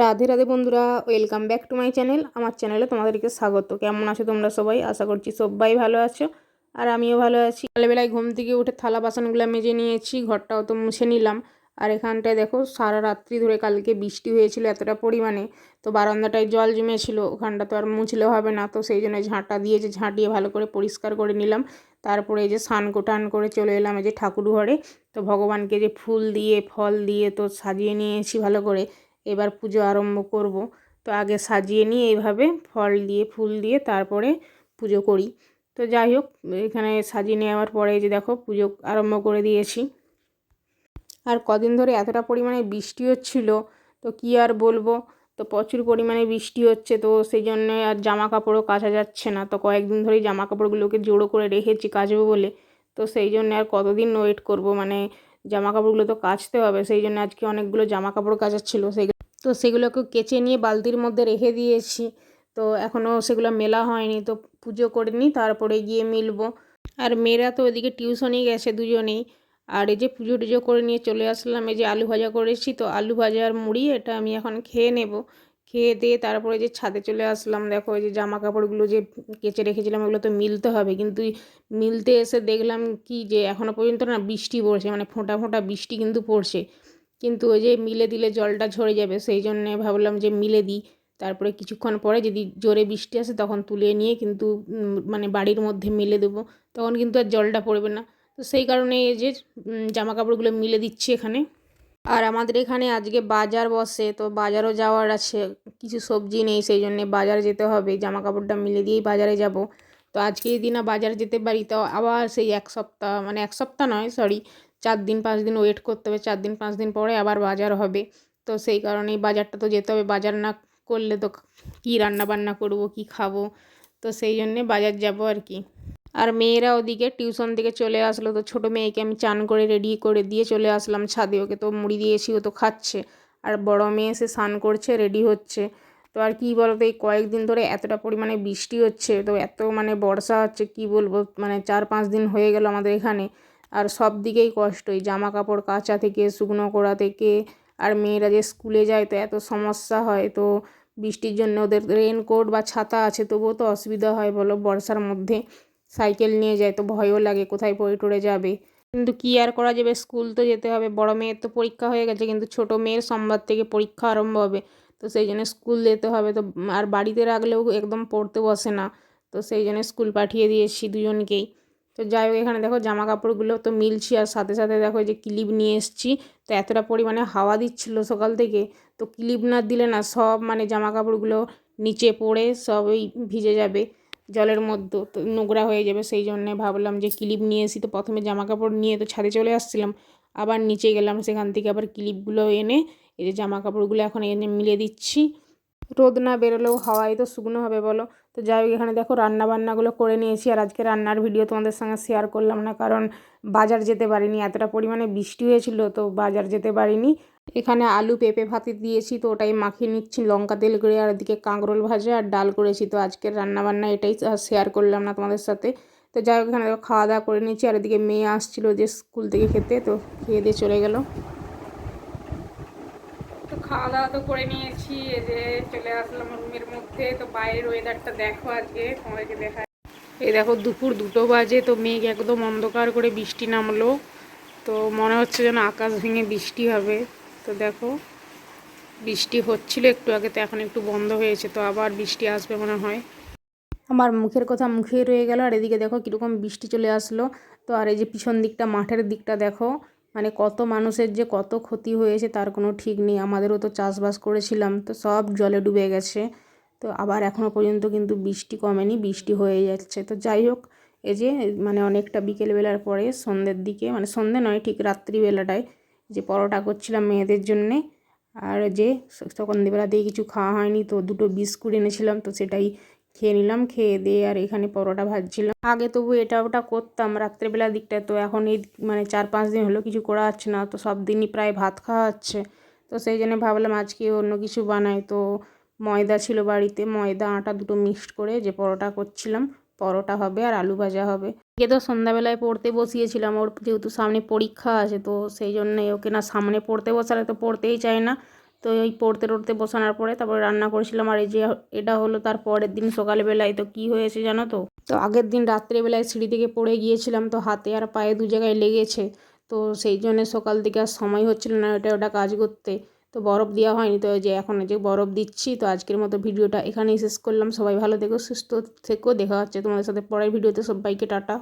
রাধে রাধে বন্ধুরা welcome back to my channel আমার চ্যানেলে তোমাদেরকে স্বাগত। কেমন আছো তোমরা সবাই? আশা করছি সবাই ভালো আছো, আর আমিও ভালো আছি। সকালবেলায় ঘুম থেকে উঠে থালা বাসনগুলো মেজে নিয়েছি, ঘরটাও তো মুছে নিলাম। আর এখানটায় দেখো, সারা রাত্রি ধরে কালকে বৃষ্টি হয়েছিল এতটা পরিমাণে, তো বারান্দাটায় জল জমেছিল, ওখানটা তো আর মুছলে হবে না, তো সেই জন্য ঝাঁটা দিয়ে যে ঝাঁটিয়ে ভালো করে পরিষ্কার করে নিলাম। তারপরে এই যে স্নান কোটান করে চলে এলাম এই যে ঠাকুর ঘরে, তো ভগবানকে যে ফুল দিয়ে, ফল দিয়ে তো সাজিয়ে নিয়েছি ভালো করে। এবার পুজো আরম্ভ করব। তো আগে সাজিয়ে নিয়ে এইভাবে ফল দিয়ে, ফুল দিয়ে তারপরে পুজো করি। তো যাই হোক, এখানে সাজিয়ে নেওয়ার পরে যে দেখো, পুজো আরম্ভ করে দিয়েছি। আর কদিন ধরে এতটা পরিমাণে বৃষ্টি হচ্ছিল, তো কী আর বলব? তো প্রচুর পরিমাণে বৃষ্টি হচ্ছে, তো সেই জন্য আর জামা কাপড়ও কাচা যাচ্ছে না। তো কয়েকদিন ধরেই জামা কাপড়গুলোকে জোড়ো করে রেখেছি কাচবো বলে। তো সেই জন্য আর কতদিন ওয়েট করব? মানে জামা কাপড়গুলো তো কাচতে হবে, সেই জন্য আজকে অনেকগুলো জামা কাপড় কাচার ছিল সেগুলো তো সেগুলোকে কেচে নিয়ে বালতির মধ্যে রেখে দিয়েছি। তো এখনও সেগুলো মেলা হয়নি, তো পুজো করে নিই, তারপরে গিয়ে মিলবো। আর মেয়েরা তো ওদিকে টিউশনেই গেছে দুজনেই। আর এই যে পুজো টুজো করে নিয়ে চলে আসলাম, এই যে আলু ভাজা করেছি, তো আলু ভাজা আর মুড়ি এটা আমি এখন খেয়ে নেব। খেয়ে দিয়ে তারপরে যে ছাদে চলে আসলাম, দেখো এই যে জামা কাপড়গুলো যে কেচে রেখেছিলাম, ওগুলো তো মিলতে হবে। কিন্তু মিলতে এসে দেখলাম কি যে এখনও পর্যন্ত না বৃষ্টি পড়ছে মানে ফোঁটা ফোঁটা বৃষ্টি কিন্তু পড়ছে। কিন্তু ওই যে মিলে দিলে জলটা ঝরে যাবে, সেই জন্যে ভাবলাম যে মিলে দিই। তারপরে কিছুক্ষণ পরে যদি জোরে বৃষ্টি আসে তখন তুলে নিয়ে কিন্তু মানে বাড়ির মধ্যে মিলে দেবো। তখন কিন্তু আর জলটা পড়বে না। তো সেই কারণে এই যে জামা কাপড়গুলো মিলে দিচ্ছি এখানে। আর আমাদের এখানে আজকে বাজার বসে, তো বাজারও যাওয়ার আছে। কিছু সবজি নেই, সেই জন্যে বাজার যেতে হবে। জামা কাপড়টা মিলে দিয়েই বাজারে যাব। তো আজকে যদি না বাজার যেতে পারি, তো আবার সেই এক সপ্তাহ মানে এক সপ্তাহ নয় সরি চার দিন, পাঁচ দিন ওয়েট করতে হবে, চার দিন, পাঁচ দিন পরে আবার বাজার হবে। তো সেই কারণেই বাজারটা তো যেতে হবে, বাজার না করলে তো কী রান্না বান্না করব, কী খাব? তো সেই জন্যে বাজার যাব আর কি। আর মেয়েরা ওদিকে টিউশন থেকে চলে আসলো, তো ছোটো মেয়েকে আমি চান করে রেডি করে দিয়ে চলে আসলাম ছাদে। ওকে তো মুড়ি দিয়েছি, ও তো খাচ্ছে। আর বড় মেয়ে এসে স্নান করছে রেডি হচ্ছে। তো আর কী বলতো, এই কয়েকদিন ধরে এতটা পরিমাণে বৃষ্টি হচ্ছে, তো এত মানে বর্ষা হচ্ছে, কি বলব? মানে চার পাঁচ দিন হয়ে গেল আমাদের এখানে। আর সব দিকেই কষ্ট এই জামা কাপড় কাচা থেকে, শুকনো করা থেকে, আর মেয়েরা যে স্কুলে যায় তো এত সমস্যা হয়। তো বৃষ্টির জন্য ওদের রেনকোট বা ছাতা আছে, তবুও তো অসুবিধা হয় বলো, বর্ষার মধ্যে সাইকেল নিয়ে যায় তো ভয়ও লাগে কোথায় পড়ে টড়ে যাবে। কিন্তু কী আর করা যাবে? স্কুল তো যেতে হবে। বড় মেয়ের তো পরীক্ষা হয়ে গেছে, কিন্তু ছোট মেয়ের সোমবার থেকে পরীক্ষা আরম্ভ হবে। তো সেই জন্য স্কুল যেতে হবে। তো আর বাড়িতে রাখলেও একদম পড়তে বসে না। তো সেই জন্য স্কুল পাঠিয়ে দিয়েছি দুজনকেই। তো যাই হোক, এখানে দেখো জামা কাপড়গুলো তো মিলছি আর সাথে সাথে দেখো যে ক্লিপ নিয়ে এসছি। তো এতটা পরিমাণে হাওয়া দিচ্ছিল সকাল থেকে, তো ক্লিপ না দিলে না সব মানে জামা কাপড়গুলো নিচে পড়ে সব ওই ভিজে যাবে জলের মধ্যে, তো নোংরা হয়ে যাবে। সেই জন্যে ভাবলাম যে ক্লিপ নিয়ে এসি তো প্রথমে জামা কাপড় নিয়ে তো ছাদে চলে আসছিলাম, আবার নিচে গেলাম সেখান থেকে আবার ক্লিপগুলো এনে এই যে জামা কাপড়গুলো এখন এনে মিলে দিচ্ছি। রোদ না বেরোলেও হাওয়ায় তো শুকনো হবে বলো। তো যাই হোক, এখানে দেখো রান্না বান্নাগুলো করে নিয়েছি আর আজকে রান্নার ভিডিও তোমাদের সঙ্গে শেয়ার করলাম না, কারণ বাজার যেতে পারিনি, এতটা পরিমাণে বৃষ্টি হয়েছিল তো বাজার যেতে পারিনি। এখানে আলু, পেঁপে ভাতে দিয়েছি তো ওটাই মাখিয়ে নিচ্ছি, লঙ্কা, তেল করে আর এদিকে কাঁকরোল ভাজা আর ডাল করেছি তো আজকের রান্নাবান্না এটাই শেয়ার করলাম না তোমাদের সাথে। তো যাই হোক, এখানে খাওয়া দাওয়া করে নিয়েছি আর এদিকে মেয়ে আসছিল যে স্কুল থেকে খেতে, তো খেয়ে দিয়ে চলে গেলো। খাওয়া দাওয়া তো করে নিয়েছি, এই যে চলে আসলাম রুমের মধ্যে, তো বাইরের ওয়েদারটা দেখো আজকে, তোমাদেরকে দেখা এই দেখো দুপুর দুটো বাজে, তো মেঘ একদম অন্ধকার করে বৃষ্টি নামলো, তো মনে হচ্ছে যেন আকাশ ভেঙে বৃষ্টি হবে, তো দেখো, বৃষ্টি হচ্ছিল একটু আগে, তো এখন একটু বন্ধ হয়েছে, তো আবার বৃষ্টি আসবে মনে হয়। আমার মুখের কথা মুখেই রয়ে গেল, আর এদিকে দেখো কীরকম বৃষ্টি চলে আসলো, তো আর এই যে পিছন দিকটা, মাঠের দিকটা দেখো মানে কত মানুষের যে কত ক্ষতি হয়েছে তার কোনো ঠিক নেই। আমাদেরও তো চাষবাস করেছিলাম, তো সব জলে ডুবে গেছে। তো আবার এখনও পর্যন্ত কিন্তু বৃষ্টি কমেনি, বৃষ্টি হয়ে যাচ্ছে। তো যাই হোক, এই যে মানে অনেকটা বিকেলবেলার পরে সন্ধ্যের দিকে মানে সন্ধ্যে নয়, ঠিক রাত্রিবেলাটায় যে পরোটা করছিলাম মেয়েদের জন্যে, আর যে সন্ধ্যেবেলা দিয়ে কিছু খাওয়া হয়নি, তো দুটো বিস্কুট এনেছিলাম, তো সেটাই খেয়ে নিলাম, খেয়ে দিয়ে আর এখানে পরোটা ভাজছিলাম। আগে তবু এটা ওটা করতাম রাত্রেবেলার দিকটা তো এখন এই মানে চার পাঁচ দিন হলো কিছু করা হচ্ছে না, তো সব দিনই প্রায় ভাত খাওয়া হচ্ছে। তো সেই জন্য ভাবলাম আজকে অন্য কিছু বানাই। তো ময়দা ছিল বাড়িতে, ময়দা, আটা দুটো মিক্সড করে যে পরোটা করছিলাম, পরোটা হবে আর আলু ভাজা হবে। এ তো সন্ধ্যাবেলায় পড়তে বসিয়েছিলাম, ওর যেহেতু সামনে পরীক্ষা আছে, তো সেই জন্যে ওকে না সামনে পড়তে বসালে তো পড়তেই চায় না। তো এই পড়তে টড়তে বসানোর পরে তারপরে রান্না করেছিলাম আর এই যে এটা হলো তার পরের দিন সকালবেলায়। তো কি হয়েছে জানো তো? তো আগের দিন রাত্রেবেলায় সিঁড়ি থেকে পড়ে গিয়েছিলাম, তো হাতে আর পায়ে দু জায়গায় লেগেছে। তো সেই জন্য সকাল থেকে আর সময় হচ্ছিল না এটা ওটা কাজ করতে। তো বরফ দেওয়া হয়নি, তো ওই যে এখন যে বরফ দিচ্ছি, তো আজকের মতো ভিডিওটা এখানেই শেষ করলাম। সবাই ভালো থেকো, সুস্থ থেকো, দেখা হচ্ছে তোমাদের সাথে পরের ভিডিওতে। সবাইকে টাটা।